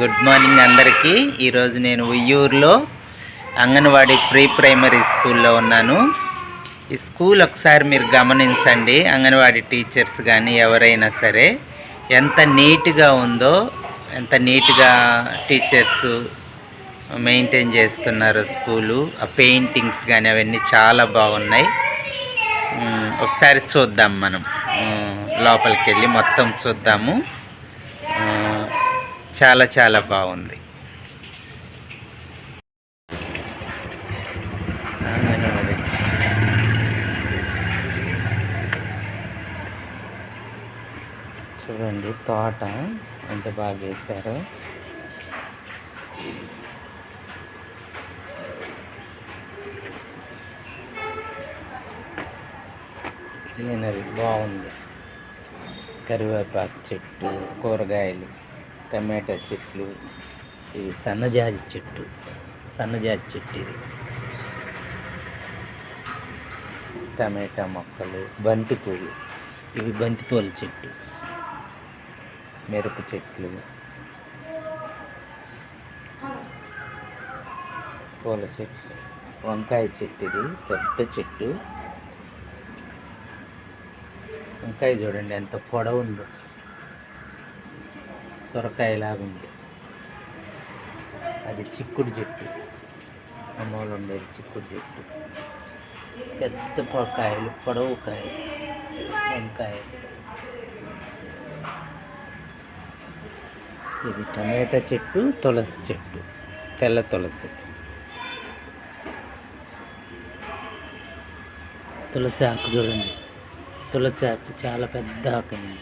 Good morning అందరికీ. ఈరోజు నేను ఉయ్యూరులో అంగన్వాడీ ప్రీ ప్రైమరీ స్కూల్లో ఉన్నాను. ఈ స్కూల్ ఒకసారి మీరు గమనించండి అంగన్వాడీ టీచర్స్ కానీ ఎవరైనా సరే ఎంత నీట్గా ఉందో ఎంత నీట్గా టీచర్స్ మెయింటైన్ చేస్తున్నారు స్కూలు. ఆ పెయింటింగ్స్ కానీ అవన్నీ చాలా బాగున్నాయి. ఒకసారి చూద్దాం మనం. లోపలికి వెళ్ళి మొత్తం చూద్దాము. చాలా చాలా బాగుంది. చూడండి తోట ఎంత బాగా వేశారో. గ్రీనరీ బాగుంది. కరివేపాకు చెట్టు కూరగాయలు. టమాటా చెట్లు ఇది సన్నజాజి చెట్టు సన్నజాజి చెట్టు ఇది. టమాటా మొక్కలు బంతి పూలు ఇవి బంతిపూల చెట్టు మిరప చెట్లు పూల చెట్టు వంకాయ చెట్టు ఇది పెద్ద చెట్టు. వంకాయ చూడండి ఎంత పొడవు సొరకాయలాగుంది. అది చిక్కుడు చెట్టు. అమ్మోళ్ళు ఉండేది చిక్కుడు చెట్టు. పెద్ద పొడకాయలు పొడవు కాయలు వంకాయలు. ఇది టమాటా చెట్టు తులసి చెట్టు తెల్ల తులసి. తులసి ఆకు చూడండి. తులసి ఆకు చాలా పెద్ద ఆకు అయింది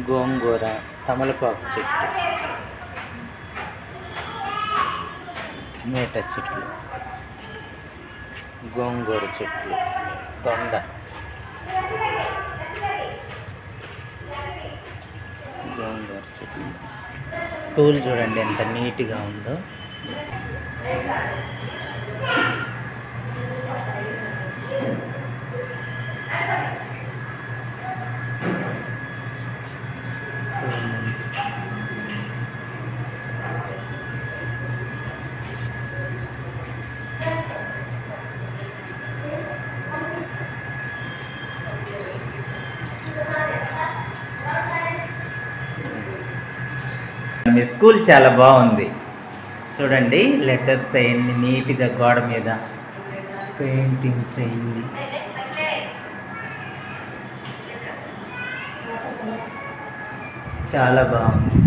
గోంగూర తమలపాకు చెట్లు. టమాటా చెట్లు. గోంగూర చెట్లు. దొండ గోంగూర చెట్లు. స్కూల్ చూడండి ఎంత నీట్గా ఉందో. మీ స్కూల్ చాలా బాగుంది. చూడండి లెటర్స్ అయ్యింది నీట్గా గోడ మీద పెయింటింగ్స్ అయింది చాలా బాగుంది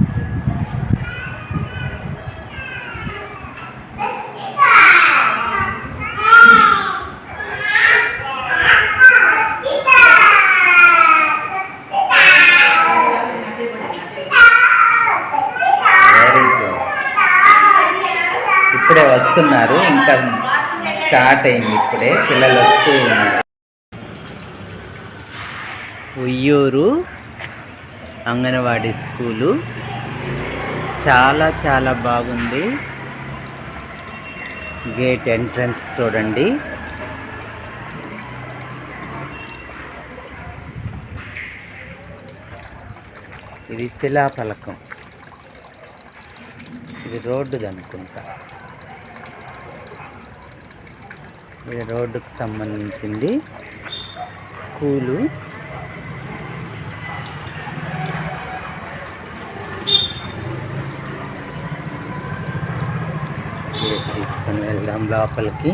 వెరీ గుడ్ ఇప్పుడే వస్తున్నారు. ఇంకా స్టార్ట్ అయింది ఇప్పుడే. పిల్లలు వస్తూ ఉన్నారు. ఉయ్యూరు అంగన్వాడీ స్కూలు. చాలా చాలా బాగుంది. గేట్ ఎంట్రన్స్ చూడండి. ఇది శిలాఫలకం. ఇది రోడ్డుది అనుకుంటా ఇది రోడ్డుకు సంబంధించింది స్కూలు. తీసుకొని వెళ్దాం లోపలికి.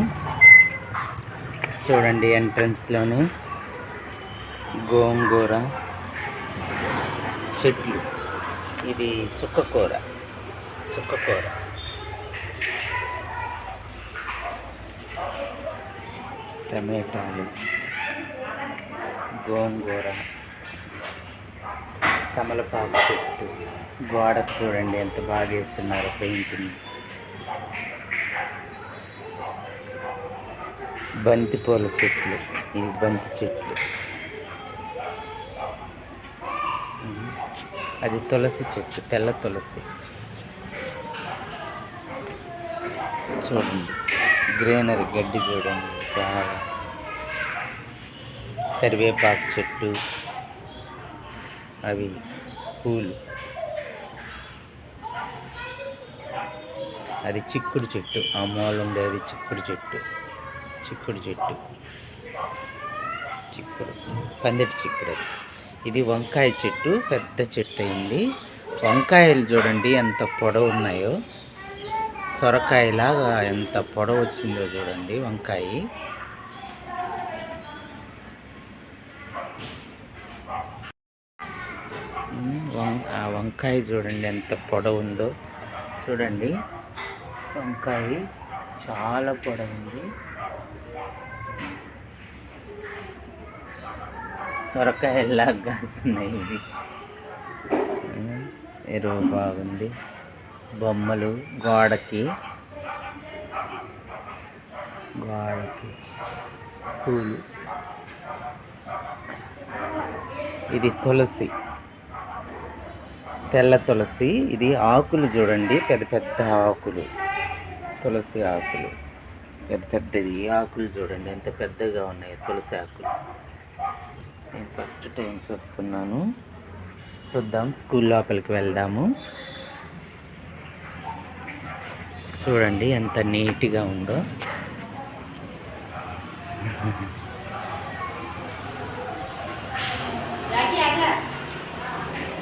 చూడండి ఎంట్రన్స్లోనే గోంగూర చెట్లు. ఇది చుక్కకూర చుక్కకూర టమాటాలు గోంగూర కమలపాకు చెట్టు. గోడకు చూడండి ఎంత బాగా వేస్తున్నారు పెయింటింగ్. బంతి పూల చెట్లు ఇవి బంతి చెట్లు. అది తులసి చెట్టు తెల్ల తులసి. చూడండి. గ్రీనరీ గడ్డి చూడండి బాగా కరివేపాకు చెట్టు అవి పూలు. అది చిక్కుడు చెట్టు ఆ మూల ఉండేది చిక్కుడు చెట్టు చిక్కుడు చెట్టు చిక్కుడు పందిటి చిక్కుడు అది. ఇది వంకాయ చెట్టు పెద్ద చెట్టు అయింది. వంకాయలు చూడండి ఎంత పొడవు ఉన్నాయో సొరకాయలాగా ఎంత పొడవు వచ్చిందో చూడండి వంకాయ. వం- ఆ వంకాయ చూడండి ఎంత పొడవు ఉందో చూడండి వంకాయ చాలా పొడవు ఉంది సొరకాయలాగా కాస్తున్నాయి ఇవి. ఎరువు బాగుంది. బొమ్మలు గోడకి. గోడకి. స్కూల్. ఇది తులసి. తెల్ల తులసి. ఇది ఆకులు చూడండి పెద్ద పెద్ద ఆకులు. తులసి ఆకులు. పెద్ద పెద్దవి. ఆకులు చూడండి ఎంత పెద్దగా ఉన్నాయి తులసి ఆకులు. నేను ఫస్ట్ టైం చూస్తున్నాను. చూద్దాం స్కూల్ లోపలికి వెళ్దాము. చూడండి ఎంత నీట్గా ఉందో.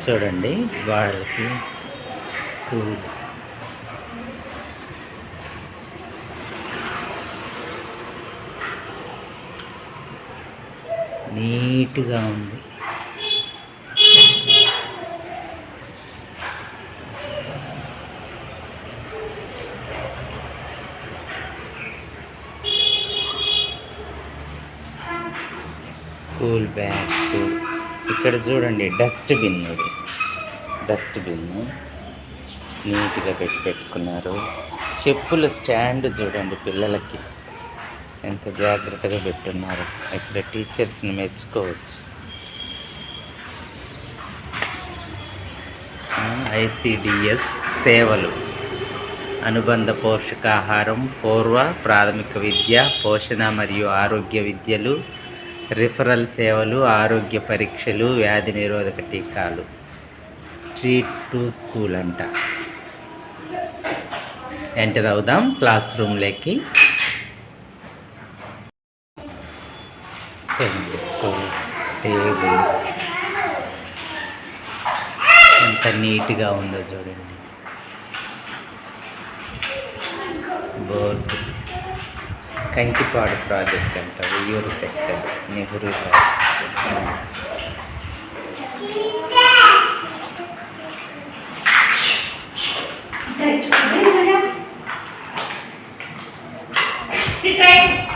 చూడండి వాళ్ళకి స్కూల్. నీట్గా ఉంది స్కూల్ బ్యాగ్స్. ఇక్కడ చూడండి డస్ట్బిన్ ఇది. డస్ట్బిన్ నీట్గా పెట్టి పెట్టుకున్నారు. చెప్పుల స్టాండ్ చూడండి పిల్లలకి. ఎంత జాగ్రత్తగా పెట్టున్నారు. ఇక్కడ టీచర్స్ని మెచ్చుకోవచ్చు. ఐసిడిఎస్ సేవలు. అనుబంధ పోషకాహారం పూర్వ ప్రాథమిక విద్య పోషణ మరియు ఆరోగ్య విద్యలు రిఫరల్ సేవలు ఆరోగ్య పరీక్షలు వ్యాధి నిరోధక టీకాలు. స్ట్రీట్ టు స్కూల్ అంట. ఎంటర్ అవుదాం క్లాస్ రూమ్లోకి స్కూల్ టేబుల్. ఎంత నీట్గా ఉందో చూడండి. బోర్డు. కంకిపాడు ప్రాజెక్ట్ అంట Uyyuru sector Nehru project Sit right.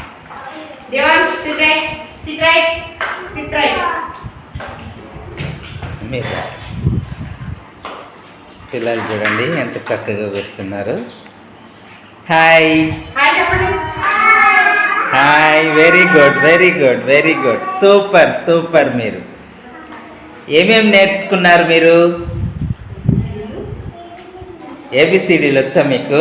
Devan, sit right. Sit right. Sit right. మీరు పిల్లలు చూడండి ఎంత చక్కగా కూర్చున్నారు హాయ్ హాయ్ చెప్పండి. Hi very good very good very good super super మీరు. ఏమేమి నేర్చుకున్నారు మీరు? ఏబిసిడీలు వచ్చా మీకు?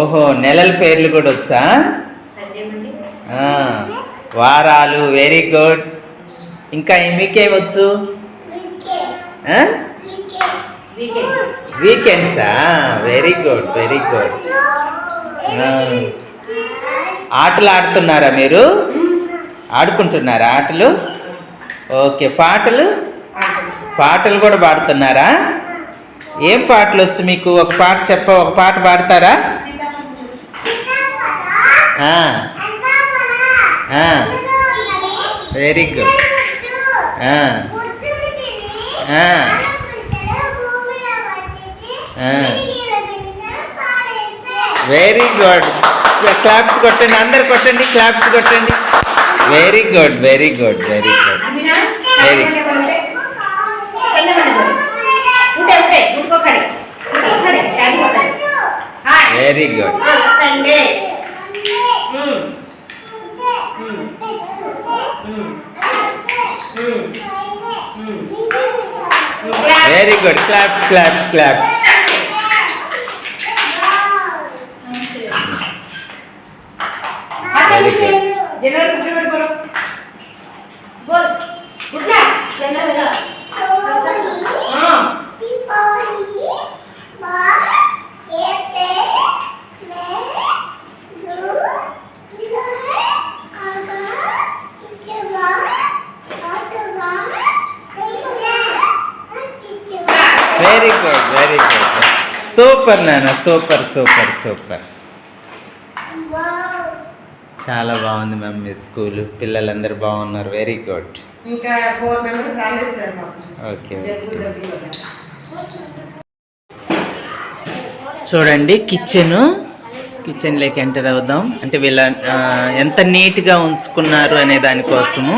ఓహో నెలల పేర్లు కూడా వచ్చా? వారాలు వెరీ గుడ్ ఇంకా మీకేం వచ్చు? Weekends. వీకెండ్సా వెరీ గుడ్ వెరీ గుడ్ ఆటలు ఆడుతున్నారా మీరు? ఆడుకుంటున్నారా ఆటలు? ఓకే పాటలు? పాటలు కూడా పాడుతున్నారా? ఏం పాటలు వచ్చు మీకు? ఒక పాట చెప్ప ఒక పాట పాడతారా? Very good very good claps కొట్టండి అందరు కొట్టండి క్లాప్స్ కొట్టండి very good very good very good very very good very good claps claps claps super నాన్న సూపర్ సూపర్ సూపర్. చాలా బాగుంది మ్యామ్ మీ స్కూల్. పిల్లలందరూ బాగున్నారు. వెరీ గుడ్ ఇంకా ఫోర్ మెంబర్స్ రాలేదు సార్ మాకు ఓకే. చూడండి కిచెన్ కిచెన్లోకి ఎంటర్ అవుదాం. అంటే వీళ్ళ ఎంత నీట్గా ఉంచుకున్నారు అనే దానికోసము.